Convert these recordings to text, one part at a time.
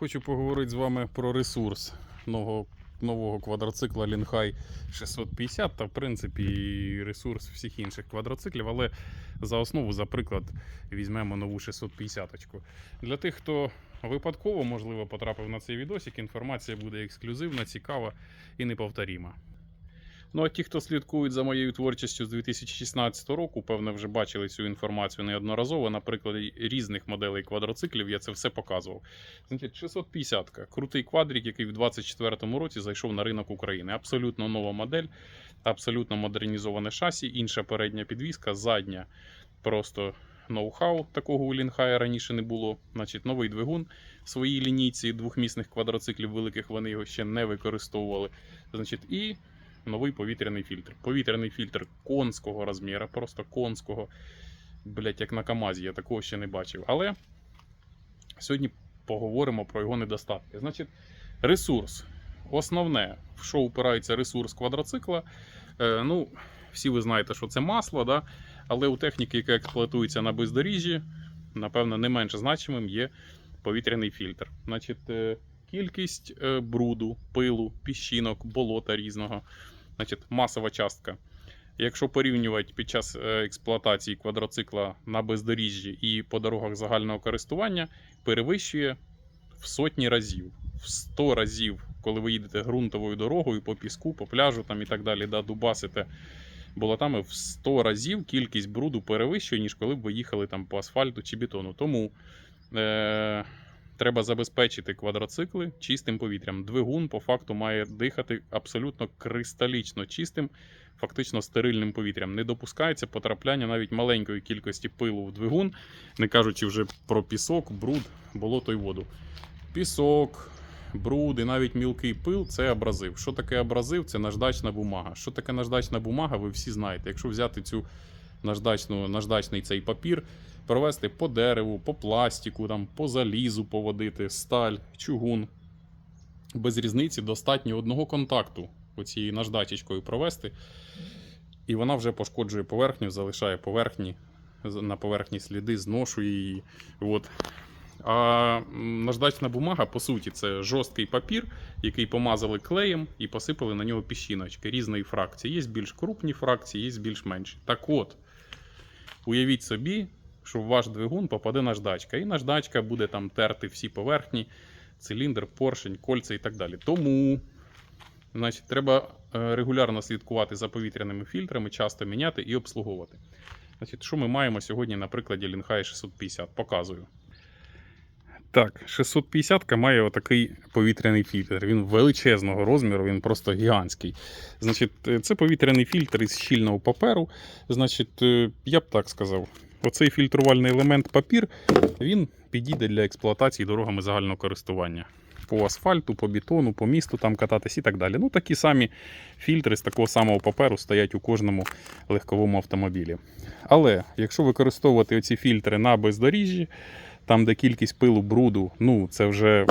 Хочу поговорити з вами про ресурс нового, нового квадроцикла Лінхай 650 та, в принципі, ресурс всіх інших квадроциклів, але за основу, за приклад, візьмемо нову 650 -очку. Для тих, хто випадково, можливо, потрапив на цей відосик, інформація буде ексклюзивна, цікава і неповторіма. Ну а ті, хто слідкують за моєю творчістю з 2016 року, певно, вже бачили цю інформацію неодноразово. На прикладі різних моделей квадроциклів я це все показував. Значить, 650 ка крутий квадрик, який в 2024 році зайшов на ринок України. Абсолютно нова модель, абсолютно модернізоване шасі, інша передня підвіска, задня просто ноу-хау. Такого у Лінхая раніше не було. Значить, новий двигун в своїй лінійці двохмісних квадроциклів великих вони його ще не використовували. Значить, і новий повітряний фільтр. Повітряний фільтр конського розміру, просто конського. Блять, як на Камазі, я такого ще не бачив. Але сьогодні поговоримо про його недостатки. Значить, ресурс. Основне, в що упирається ресурс квадроцикла. Е, ну, всі ви знаєте, що це масло, да? але у техніки, яка експлуатується на бездоріжжі, напевно, не менш значимим є повітряний фільтр. Значить, е, кількість е, бруду, пилу, піщинок, болота різного, значить, масова частка. Якщо порівнювати під час е, експлуатації квадроцикла на бездоріжжі і по дорогах загального користування, перевищує в сотні разів, в 100 разів, коли ви їдете ґрунтовою дорогою по піску, по пляжу там і так далі, да, дубасите болотами, в 100 разів кількість бруду перевищує, ніж коли б ви їхали там по асфальту чи бетону. Тому е- треба забезпечити квадроцикли чистим повітрям. Двигун по факту має дихати абсолютно кристалічно чистим, фактично стерильним повітрям. Не допускається потрапляння навіть маленької кількості пилу в двигун, не кажучи вже про пісок, бруд, болото й воду. Пісок, бруд і навіть мілкий пил це абразив. Що таке абразив? Це наждачна бумага. Що таке наждачна бумага, ви всі знаєте. Якщо взяти цю наждачну, наждачний цей папір, провести по дереву, по пластику, там, по залізу поводити, сталь, чугун. Без різниці достатньо одного контакту оцією наждачечкою провести, і вона вже пошкоджує поверхню, залишає поверхні, на поверхні сліди, зношує її. От. А наждачна бумага, по суті, це жорсткий папір, який помазали клеєм і посипали на нього піщиночки різної фракції. Є більш крупні фракції, є більш менші. Так от, уявіть собі, що в ваш двигун попаде наждачка, і наждачка буде там терти всі поверхні, циліндр, поршень, кольця і так далі. Тому значить, треба е, регулярно слідкувати за повітряними фільтрами, часто міняти і обслуговувати. Значить, що ми маємо сьогодні на прикладі Лінхай 650? Показую. Так, 650 має отакий повітряний фільтр. Він величезного розміру, він просто гігантський. Значить, е, це повітряний фільтр із щільного паперу. Значить, е, я б так сказав, оцей фільтрувальний елемент папір він підійде для експлуатації дорогами загального користування. По асфальту, по бетону, по місту там кататись і так далі. Ну, такі самі фільтри з такого самого паперу стоять у кожному легковому автомобілі. Але якщо використовувати оці фільтри на бездоріжжі, там, де кількість пилу, бруду, ну це вже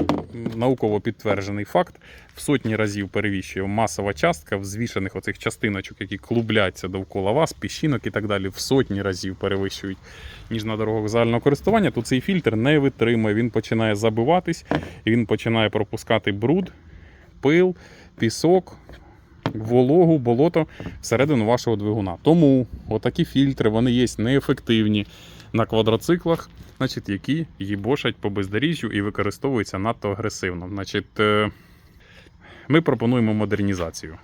науково підтверджений факт. В сотні разів перевіщує масова частка взвішених оцих частиночок, які клубляться довкола вас, піщинок і так далі, в сотні разів перевищують, ніж на дорогах загального користування, то цей фільтр не витримує. Він починає забиватись, він починає пропускати бруд, пил, пісок. Вологу, болото всередину вашого двигуна. Тому отакі фільтри вони є неефективні на квадроциклах, значить, які їбошать по бездоріжжю і використовуються надто агресивно. Значить, е, ми пропонуємо модернізацію.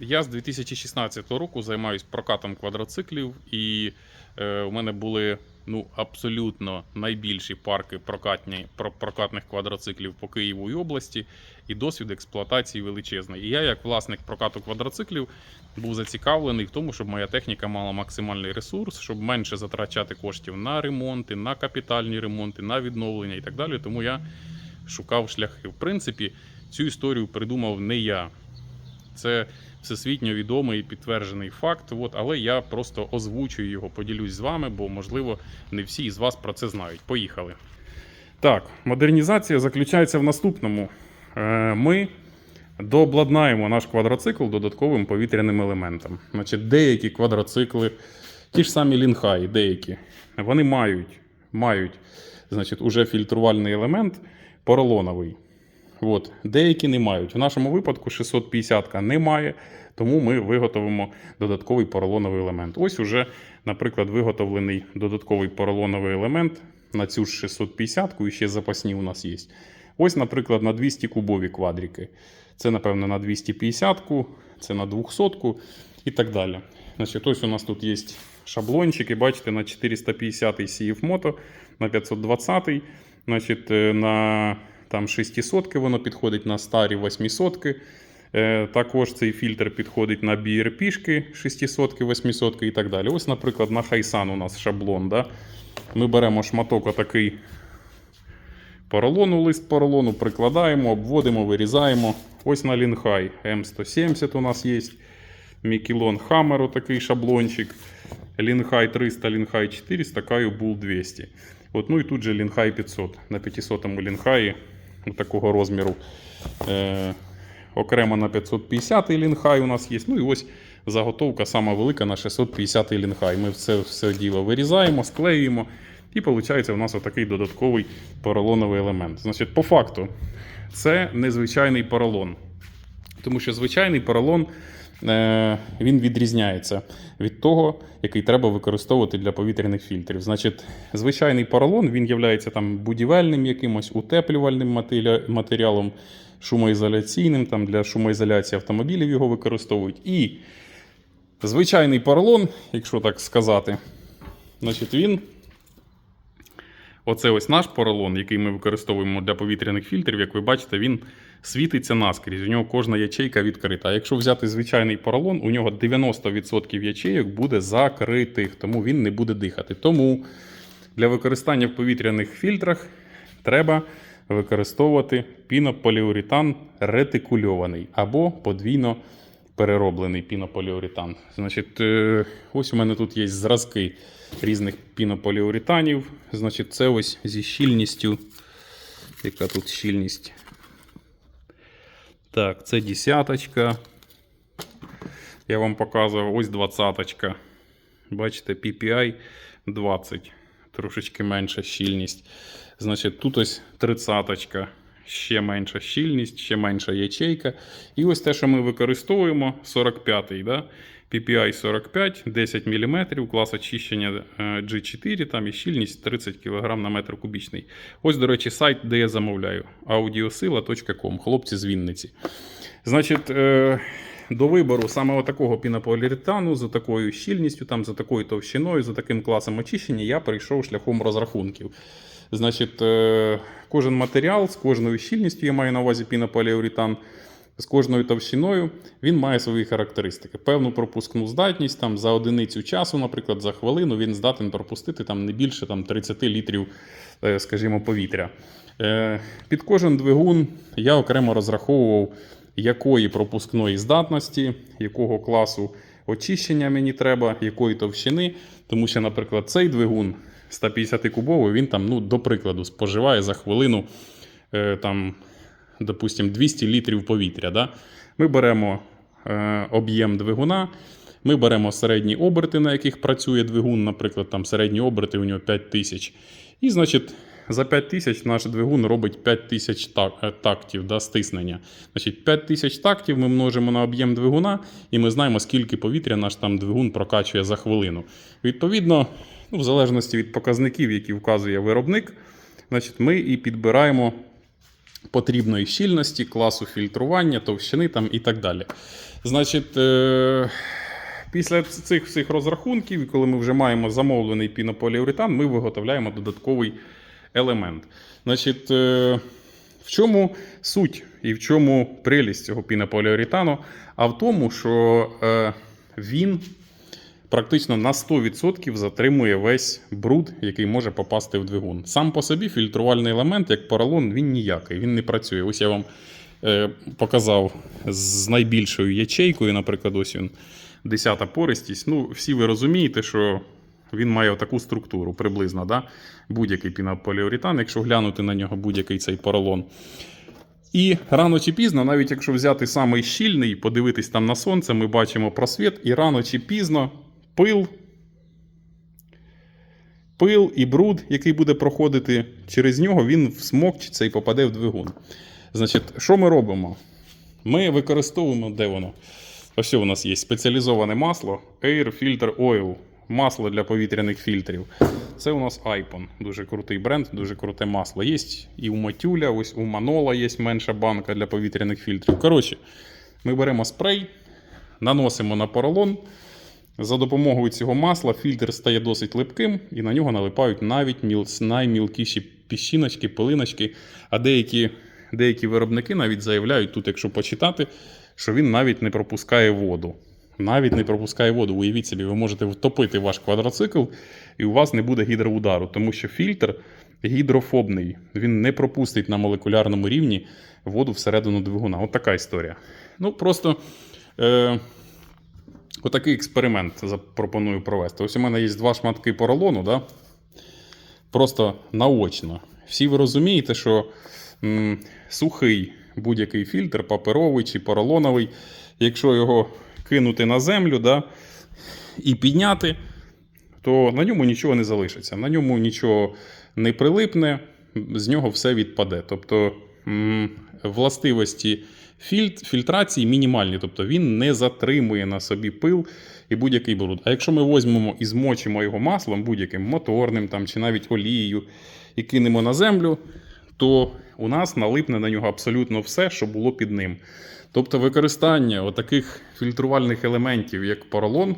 Я з 2016 року займаюся прокатом квадроциклів, і е, у мене були ну, абсолютно найбільші парки прокатні, про- прокатних квадроциклів по Києву і області, і досвід експлуатації величезний. І я, як власник прокату квадроциклів, був зацікавлений в тому, щоб моя техніка мала максимальний ресурс, щоб менше затрачати коштів на ремонти, на капітальні ремонти, на відновлення і так далі. Тому я шукав шляхи. В принципі, цю історію придумав не я. Це всесвітньо відомий і підтверджений факт. От, але я просто озвучую його, поділюсь з вами, бо, можливо, не всі із вас про це знають. Поїхали. Так, модернізація заключається в наступному. Е, Ми дообладнаємо наш квадроцикл додатковим повітряним елементом. Значить, деякі квадроцикли, ті ж самі лінхаї, деякі, вони мають, мають значить, уже фільтрувальний елемент поролоновий. От. Деякі не мають. В нашому випадку 650 не має, тому ми виготовимо додатковий поролоновий елемент. Ось уже, наприклад, виготовлений додатковий поролоновий елемент на цю ж 650-ку, і ще запасні у нас є. Ось, наприклад, на 200 кубові квадрики. Це, напевно, на 250-ку, це на 200-ку і так далі. Значить, ось у нас тут є шаблончики, бачите, на 450-й CF Moto, на 520, значить, е, на там 600 воно підходить на старі 800. Е, Також цей фільтр підходить на BRP 600, 800 і так далі. Ось, наприклад, на Хайсан у нас шаблон. Да? Ми беремо шматок отакий поролону, лист поролону, прикладаємо, обводимо, вирізаємо. Ось на Лінхай М170 у нас є. Мікелон Хаммер, отакий шаблончик. Лінхай 300, Лінхай 400, Каю Bull 200. От, ну і тут же Лінхай 500. На 500-му Лінхаї такого розміру. Е, окремо на 550 лінхай у нас є. Ну і ось заготовка сама велика на 650 лінхай. Ми все, все діло вирізаємо, склеюємо. І виходить у нас отакий додатковий поролоновий елемент. Значить, по факту, це незвичайний поролон. Тому що звичайний поролон він відрізняється від того, який треба використовувати для повітряних фільтрів. Значить, звичайний поролон він є там будівельним якимось утеплювальним матеріалом, шумоізоляційним, там для шумоізоляції автомобілів його використовують. І звичайний поролон, якщо так сказати, значить він. Оце ось наш поролон, який ми використовуємо для повітряних фільтрів. Як ви бачите, він світиться наскрізь. У нього кожна ячейка відкрита. А якщо взяти звичайний поролон, у нього 90% ячейок буде закритих, тому він не буде дихати. Тому для використання в повітряних фільтрах треба використовувати пінополіуретан ретикульований або подвійно перероблений пінополіуретан. Значить, е, ось у мене тут є зразки різних пінополіуретанів. Значить, це ось зі щільністю. Яка тут щільність? Так, це десяточка. Я вам показував ось двадцяточка. Бачите, PPI 20. Трошечки менша щільність. Значить, тут ось тридцяточка. Ще менша щільність, ще менша ячейка. І ось те, що ми використовуємо, 45-й. Да? PPI 45, 10 мм, клас очищення е, G4 там і щільність 30 кг на метр кубічний. Ось, до речі, сайт, де я замовляю. audiosila.com, хлопці з Вінниці. Значить, е, до вибору саме такого пінополіуретану з такою щільністю, там, за такою товщиною, за таким класом очищення, я прийшов шляхом розрахунків. Значить, е, кожен матеріал з кожною щільністю, я маю на увазі пінополіуретан, з кожною товщиною, він має свої характеристики. Певну пропускну здатність там, за одиницю часу, наприклад, за хвилину, він здатен пропустити там, не більше там, 30 літрів, е, скажімо, повітря. Е, Під кожен двигун я окремо розраховував, якої пропускної здатності, якого класу очищення мені треба, якої товщини. Тому що, наприклад, цей двигун 150-кубовий, він там, ну, до прикладу, споживає за хвилину е, там, допустим, 200 літрів повітря. Да? Ми беремо е, об'єм двигуна, ми беремо середні оберти, на яких працює двигун, наприклад, там середні оберти у нього 5000. І, значить, за 5000 наш двигун робить 5000 так, е, тактів да, стиснення. Значить, 5000 тактів ми множимо на об'єм двигуна, і ми знаємо, скільки повітря наш там двигун прокачує за хвилину. Відповідно, ну, в залежності від показників, які вказує виробник, значить, ми і підбираємо потрібної щільності, класу фільтрування, товщини там і так далі. Значить, е- після цих всіх розрахунків, коли ми вже маємо замовлений пінополіуретан, ми виготовляємо додатковий елемент. Значить, е- в чому суть і в чому прелість цього пінополіуретану? А в тому, що е- він практично на 100% затримує весь бруд, який може попасти в двигун. Сам по собі фільтрувальний елемент, як поролон, він ніякий, він не працює. Ось я вам е, показав з найбільшою ячейкою, наприклад, ось він 10-та пористість. Ну, всі ви розумієте, що він має таку структуру приблизно. Да? Будь-який пінополіуретан, якщо глянути на нього будь-який цей поролон. І рано чи пізно, навіть якщо взяти самий щільний, подивитись там на сонце, ми бачимо просвіт, і рано чи пізно пил пил і бруд, який буде проходити через нього, він всмокчиться і попаде в двигун. Значить, що ми робимо? Ми використовуємо, де воно? Ось у нас є спеціалізоване масло Air Filter Oil. Масло для повітряних фільтрів. Це у нас Ipon. Дуже крутий бренд, дуже круте масло. Є і у Матюля, ось у Манола є менша банка для повітряних фільтрів. Коротше, ми беремо спрей, наносимо на поролон. За допомогою цього масла фільтр стає досить липким, і на нього налипають навіть наймілкіші піщиночки, пилиночки. А деякі, деякі виробники навіть заявляють, тут, якщо почитати, що він навіть не пропускає воду. Навіть не пропускає воду. Уявіть собі, ви можете втопити ваш квадроцикл, і у вас не буде гідроудару, тому що фільтр гідрофобний. Він не пропустить на молекулярному рівні воду всередину двигуна. От така історія. Ну, просто. Е- Отакий експеримент запропоную провести. Ось у мене є два шматки поролону, да? просто наочно. Всі ви розумієте, що м, сухий будь-який фільтр, паперовий чи поролоновий, якщо його кинути на землю да, і підняти, то на ньому нічого не залишиться. На ньому нічого не прилипне, з нього все відпаде. Тобто м, властивості фільт, фільтрації мінімальні, тобто він не затримує на собі пил і будь-який бруд. А якщо ми візьмемо і змочимо його маслом, будь-яким моторним там, чи навіть олією, і кинемо на землю, то у нас налипне на нього абсолютно все, що було під ним. Тобто використання отаких фільтрувальних елементів, як поролон,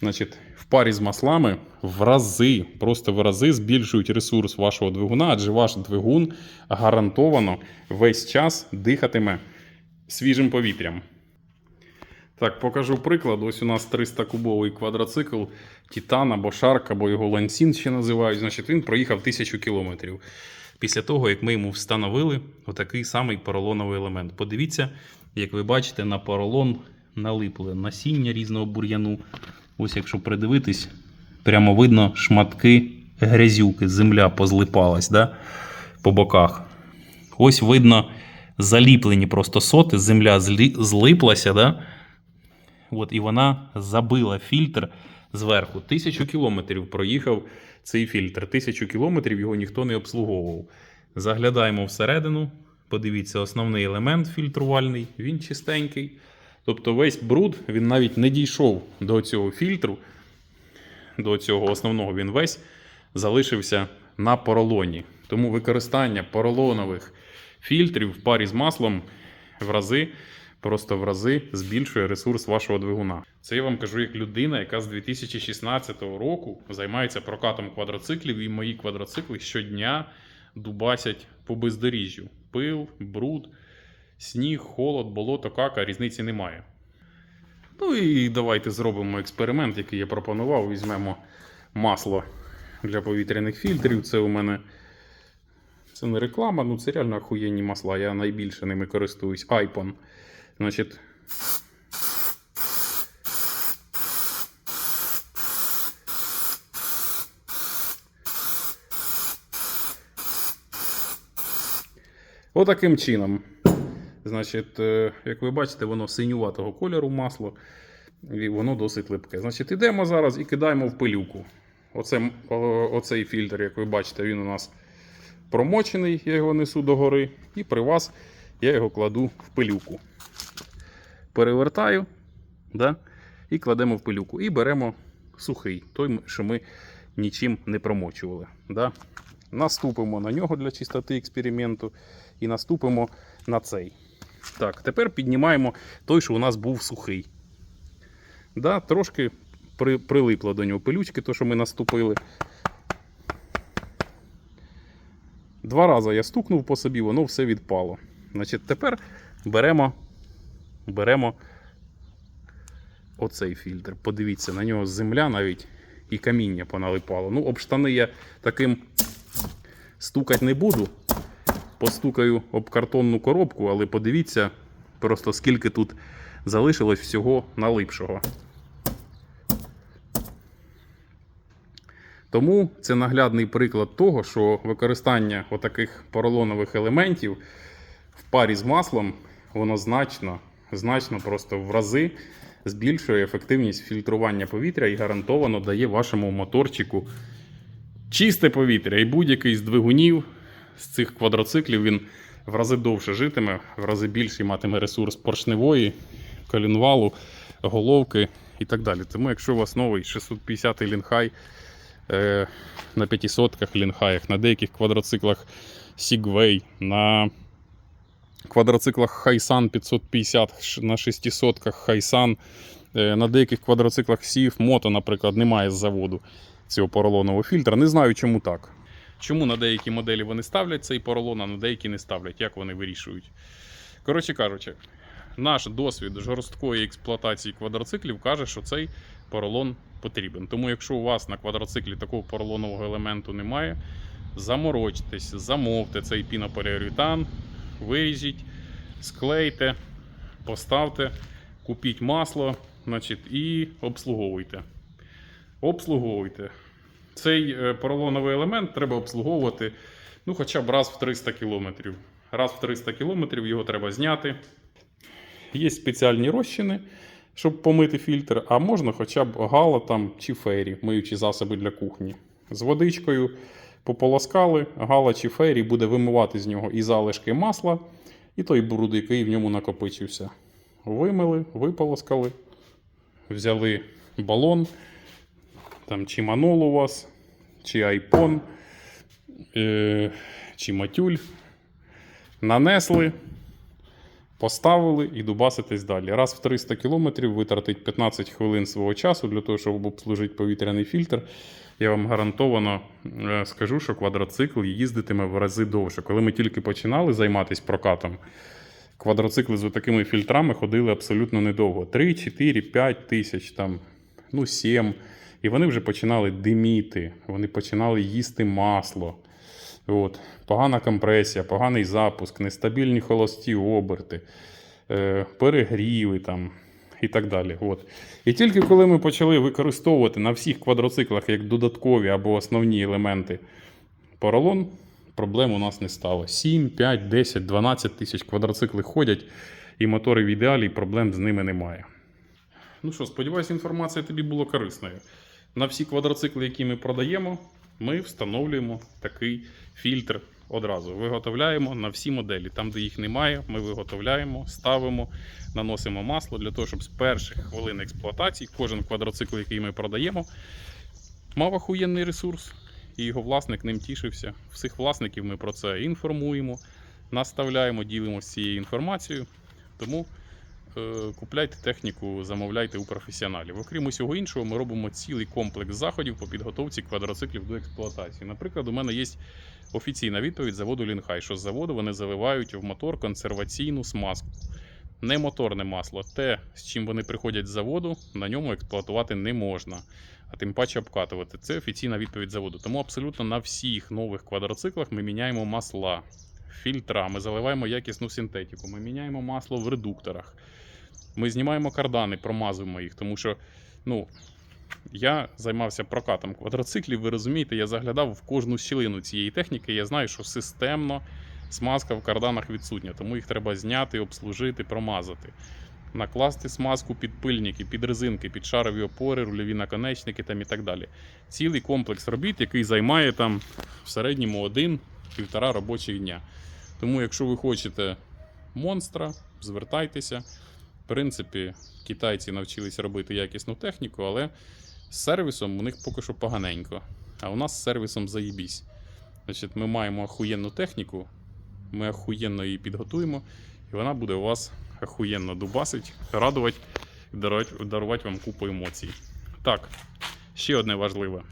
значить, в парі з маслами в рази, просто в рази збільшують ресурс вашого двигуна, адже ваш двигун гарантовано весь час дихатиме свіжим повітрям. Так, покажу приклад. Ось у нас 300-кубовий квадроцикл Титан або Шарк, або його Лансін ще називають. Значить, він проїхав 1000 кілометрів. Після того, як ми йому встановили отакий самий поролоновий елемент. Подивіться, як ви бачите, на поролон налипли насіння різного бур'яну. Ось якщо придивитись, прямо видно шматки грязюки, земля позлипалась да? по боках. Ось видно заліплені просто соти, земля злиплася, да? От, і вона забила фільтр зверху. Тисячу кілометрів проїхав цей фільтр. Тисячу кілометрів його ніхто не обслуговував. Заглядаємо всередину. Подивіться, основний елемент фільтрувальний, він чистенький. Тобто весь бруд він навіть не дійшов до цього фільтру, до цього основного він весь залишився на поролоні. Тому використання поролонових фільтрів в парі з маслом в рази, просто в рази збільшує ресурс вашого двигуна. Це я вам кажу як людина, яка з 2016 року займається прокатом квадроциклів, і мої квадроцикли щодня дубасять по бездоріжжю. Пил, бруд, сніг, холод, болото, кака, різниці немає. Ну і давайте зробимо експеримент, який я пропонував. Візьмемо масло для повітряних фільтрів. Це у мене це не реклама, ну це реально охуєнні масла. Я найбільше ними користуюсь. Ipon. Значить. Отаким чином. Значить, е, як ви бачите, воно синюватого кольору масло, і воно досить липке. Значить, ідемо зараз і кидаємо в пилюку. Оце, оцей фільтр, як ви бачите, він у нас промочений, я його несу догори, і при вас я його кладу в пилюку. Перевертаю да, і кладемо в пилюку. І беремо сухий, той, що ми нічим не промочували. Да. Наступимо на нього для чистоти експерименту і наступимо на цей. Так, тепер піднімаємо той, що у нас був сухий. Да, трошки при, прилипло до нього пилючки, то, що ми наступили. Два рази я стукнув по собі, воно все відпало. Значить, тепер беремо, беремо оцей фільтр. Подивіться, на нього земля навіть і каміння поналипало. Ну, об штани я таким стукати не буду. Постукаю об картонну коробку, але подивіться просто скільки тут залишилось всього налипшого. Тому це наглядний приклад того, що використання отаких поролонових елементів в парі з маслом, воно значно, значно просто в рази збільшує ефективність фільтрування повітря і гарантовано дає вашому моторчику чисте повітря і будь-який з двигунів з цих квадроциклів він в рази довше житиме, в рази більший матиме ресурс поршневої, колінвалу, головки і так далі. Тому, якщо у вас новий 650 лінхай е, на 500 лінхаях, на деяких квадроциклах Segway, на квадроциклах Хайсан 550, на 600 Хайсан, е, на деяких квадроциклах Сів, Мото, наприклад, немає з заводу цього поролонового фільтра. Не знаю, чому так. Чому на деякі моделі вони ставлять цей поролон, а на деякі не ставлять, як вони вирішують. Коротше кажучи, наш досвід жорсткої експлуатації квадроциклів каже, що цей поролон потрібен. Тому, якщо у вас на квадроциклі такого поролонового елементу немає, заморочтесь, замовте цей пінополіуретан, виріжіть, склейте, поставте, купіть масло значить, і обслуговуйте. Обслуговуйте. Цей е, поролоновий елемент треба обслуговувати ну, хоча б раз в 300 км. Раз в 300 км його треба зняти. Є спеціальні розчини, щоб помити фільтр, а можна хоча б гала там чи фейрі, миючі засоби для кухні. З водичкою пополоскали, гала чи фейрі буде вимивати з нього і залишки масла, і той бруд, який в ньому накопичився. Вимили, виполоскали, взяли балон, там чи манол у вас, чи айпон, е, чи матюль. Нанесли, поставили і дубаситесь далі. Раз в 300 км витратить 15 хвилин свого часу для того, щоб обслужити повітряний фільтр. Я вам гарантовано е, скажу, що квадроцикл їздитиме в рази довше. Коли ми тільки починали займатися прокатом, квадроцикли з такими фільтрами ходили абсолютно недовго. 3, 4, 5 тисяч, там, ну 7. І вони вже починали диміти, вони починали їсти масло. От. Погана компресія, поганий запуск, нестабільні холості оберти, е, перегріви там, і так далі. От. І тільки коли ми почали використовувати на всіх квадроциклах як додаткові або основні елементи поролон, проблем у нас не стало. 7, 5, 10, 12 тисяч квадроцикли ходять, і мотори в ідеалі, і проблем з ними немає. Ну що, сподіваюся, інформація тобі була корисною. На всі квадроцикли, які ми продаємо, ми встановлюємо такий фільтр одразу. Виготовляємо на всі моделі. Там, де їх немає, ми виготовляємо, ставимо, наносимо масло для того, щоб з перших хвилин експлуатації кожен квадроцикл, який ми продаємо, мав охуєнний ресурс, і його власник ним тішився. Всіх власників ми про це інформуємо, наставляємо, ділимося цією інформацією. Тому купляйте техніку, замовляйте у професіоналів. Окрім усього іншого, ми робимо цілий комплекс заходів по підготовці квадроциклів до експлуатації. Наприклад, у мене є офіційна відповідь заводу Лінхай, що з заводу вони заливають в мотор консерваційну смазку. Не моторне масло, те, з чим вони приходять з заводу, на ньому експлуатувати не можна, а тим паче обкатувати. Це офіційна відповідь заводу. Тому абсолютно на всіх нових квадроциклах ми міняємо масла, фільтра, ми заливаємо якісну синтетику, ми міняємо масло в редукторах. Ми знімаємо кардани, промазуємо їх, тому що ну, я займався прокатом квадроциклів, ви розумієте, я заглядав в кожну щілину цієї техніки. Я знаю, що системно смазка в карданах відсутня, тому їх треба зняти, обслужити, промазати. Накласти смазку під пильники, під резинки, під шарові опори, рульові наконечники там і так далі. Цілий комплекс робіт, який займає там в середньому один-півтора робочих дня. Тому, якщо ви хочете монстра, звертайтеся. Принципі, китайці навчилися робити якісну техніку, але з сервісом у них поки що поганенько. А у нас з сервісом заїбісь. Значить, ми маємо охуєнну техніку, ми охуєнно її підготуємо, і вона буде у вас охуєнно дубасить, радувати дарувати вам купу емоцій. Так, ще одне важливе.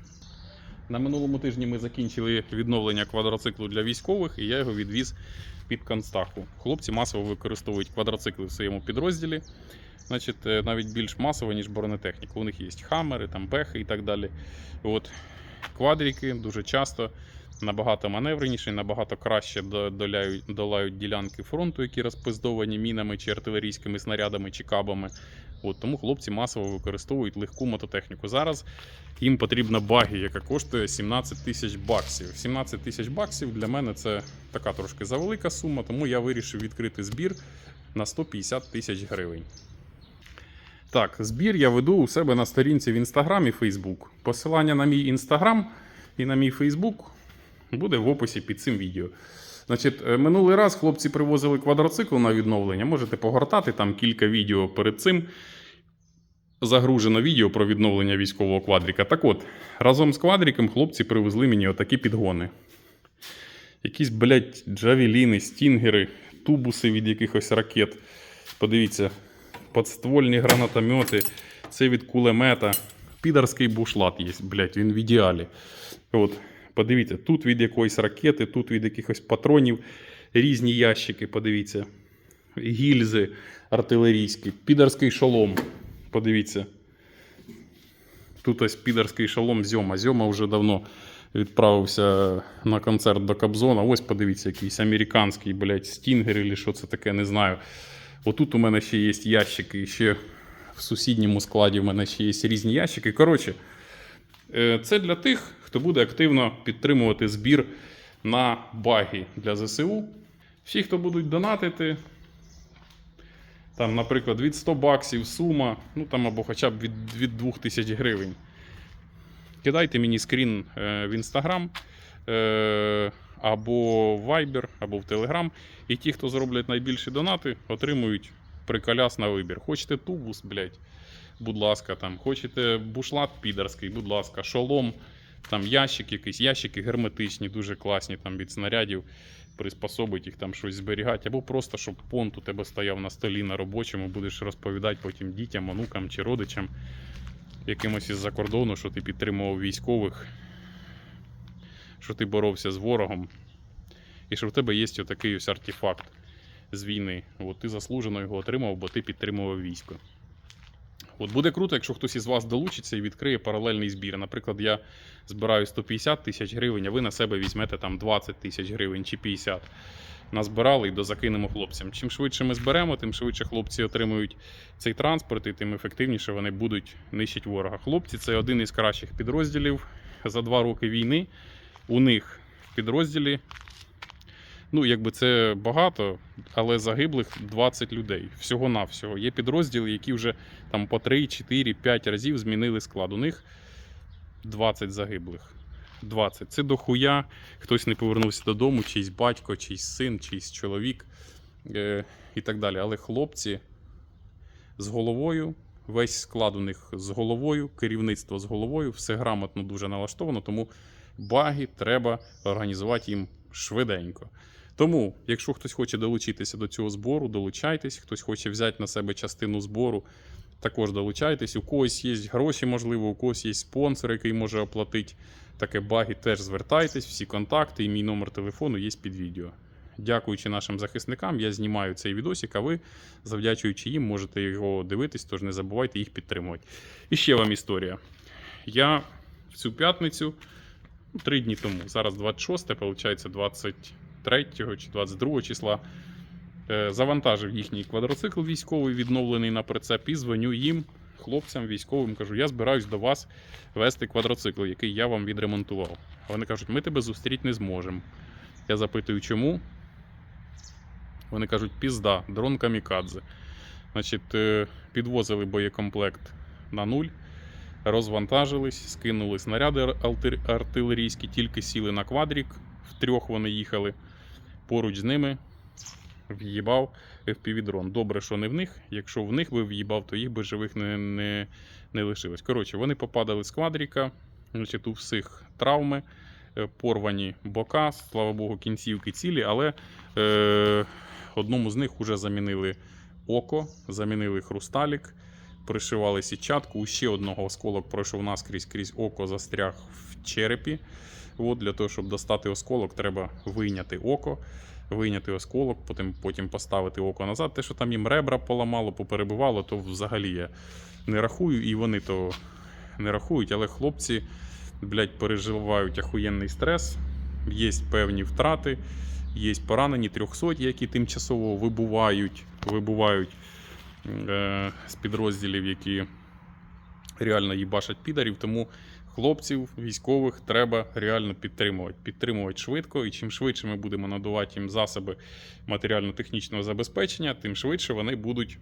На минулому тижні ми закінчили відновлення квадроциклу для військових, і я його відвіз під Констаху. Хлопці масово використовують квадроцикли в своєму підрозділі. Значить, е, навіть більш масово, ніж бронетехніка. У них є хамери, там бехи і так далі. От квадрики дуже часто набагато маневреніші, набагато краще до- доляють, долають ділянки фронту, які розпиздовані мінами чи артилерійськими снарядами чи кабами. От, тому хлопці масово використовують легку мототехніку. Зараз їм потрібна багі, яка коштує 17 тисяч баксів. 17 тисяч баксів для мене це така трошки завелика сума, тому я вирішив відкрити збір на 150 тисяч гривень. Так, збір я веду у себе на сторінці в Інстаграм і Фейсбук. Посилання на мій інстаграм і на мій Фейсбук буде в описі під цим відео. Значить, е, минулий раз хлопці привозили квадроцикл на відновлення. Можете погортати там кілька відео перед цим. Загружено відео про відновлення військового квадріка. Так от, разом з квадріком хлопці привезли мені отакі підгони. Якісь, блядь, джавеліни, стінгери, тубуси від якихось ракет. Подивіться, подствольні гранатомети, це від кулемета. Підарський бушлат є, блядь, він в ідеалі. От, подивіться, тут від якоїсь ракети, тут від якихось патронів, різні ящики, подивіться. Гільзи артилерійські, підарський шолом. Подивіться. Тут ось підарський шолом Зьома. Зьома вже давно відправився на концерт до Кобзона. Ось подивіться, якийсь американський, блядь, стінгер, чи що це таке, не знаю. Отут у мене ще є ящики, ще в сусідньому складі в мене ще є різні ящики. Коротше, це для тих, хто буде активно підтримувати збір на баги для ЗСУ. Всі, хто будуть донатити, там, наприклад, від 100 баксів сума, ну там або хоча б від, від 2000 гривень. Кидайте мені скрін е, в Instagram е, або в Viber, або в Telegram. І ті, хто зроблять найбільші донати, отримують приколяс на вибір. Хочете тубус, блядь, будь ласка, там. Хочете бушлат підарський, будь ласка, шолом, там ящик якийсь, ящики герметичні, дуже класні там від снарядів. Приспособить їх там щось зберігати, або просто щоб понт у тебе стояв на столі на робочому, будеш розповідати потім дітям, онукам чи родичам якимось із-за кордону, що ти підтримував військових, що ти боровся з ворогом, і що в тебе є отакий ось артефакт з війни. От ти заслужено його отримав, бо ти підтримував військо. От буде круто, якщо хтось із вас долучиться і відкриє паралельний збір. Наприклад, я збираю 150 тисяч гривень, а ви на себе візьмете там 20 тисяч гривень чи 50. Назбирали і дозакинемо хлопцям. Чим швидше ми зберемо, тим швидше хлопці отримують цей транспорт, і тим ефективніше вони будуть нищити ворога. Хлопці це один із кращих підрозділів за два роки війни. У них підрозділі, ну якби це багато, але загиблих 20 людей. Всього-навсього. Є підрозділи, які вже там по 3, 4, 5 разів змінили склад. У них 20 загиблих. 20. Це дохуя. Хтось не повернувся додому, чийсь батько, чийсь син, чийсь чоловік е, і так далі. Але хлопці з головою, весь склад у них з головою, керівництво з головою, все грамотно дуже налаштовано, тому баги треба організувати їм швиденько. Тому, якщо хтось хоче долучитися до цього збору, долучайтесь, хтось хоче взяти на себе частину збору, також долучайтесь. У когось є гроші, можливо, у когось є спонсор, який може оплатити таке баги, теж звертайтесь, всі контакти і мій номер телефону є під відео. Дякуючи нашим захисникам, я знімаю цей відосик, а ви, завдячуючи їм, можете його дивитись, тож не забувайте їх підтримувати. І ще вам історія. Я в цю п'ятницю, три дні тому, зараз 26, виходить, 23 чи 22 числа, е, завантажив їхній квадроцикл військовий, відновлений на прицеп, і дзвоню їм, хлопцям військовим, кажу, я збираюсь до вас вести квадроцикл, який я вам відремонтував. А Вони кажуть, ми тебе зустріти не зможемо. Я запитую, чому? Вони кажуть, пізда, дрон камікадзе. Значить, е, підвозили боєкомплект на нуль, розвантажились, скинули снаряди артилерійські, тільки сіли на квадрік, втрьох вони їхали. Поруч з ними в'їбав FPV-дрон. Добре, що не в них. Якщо в них би в'їбав, то їх би живих не, не, не лишилось. Коротше, вони попадали з квадріка, значить, у всіх травми, е, порвані бока, слава Богу, кінцівки цілі, але е, одному з них вже замінили око, замінили хрусталік, пришивали сітчатку. Ще одного осколок пройшов наскрізь крізь око, застряг в черепі. От, для того, щоб достати осколок, треба вийняти око, вийняти осколок, потім, потім поставити око назад. Те, що там їм ребра поламало, поперебивало, то взагалі я не рахую, і вони то не рахують, але хлопці, блядь, переживають ахуєнний стрес, є певні втрати, є поранені 300, які тимчасово вибувають, вибувають е, з підрозділів, які реально їбашать підарів. Тому хлопців, військових треба реально підтримувати. Підтримувати швидко, і чим швидше ми будемо надавати їм засоби матеріально-технічного забезпечення, тим швидше вони будуть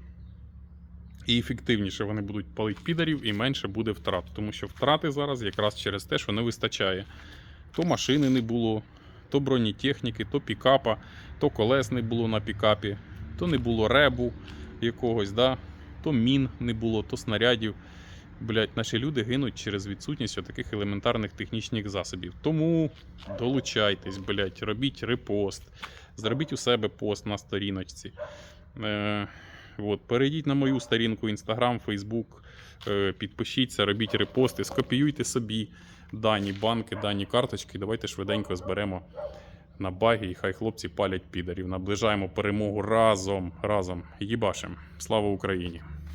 і ефективніше вони будуть палити підарів, і менше буде втрат. Тому що втрати зараз якраз через те, що не вистачає то машини не було, то бронетехніки, то пікапа, то колес не було на пікапі, то не було ребу якогось, да? то мін не було, то снарядів. Блять, наші люди гинуть через відсутність таких елементарних технічних засобів. Тому долучайтесь, блять, робіть репост, зробіть у себе пост на сторіночці. Е, от, перейдіть на мою сторінку Instagram, Facebook, е, підпишіться, робіть репости, скопіюйте собі дані банки, дані карточки. Давайте швиденько зберемо на баги і хай хлопці палять підарів. Наближаємо перемогу разом. Разом. Їбашим. Слава Україні!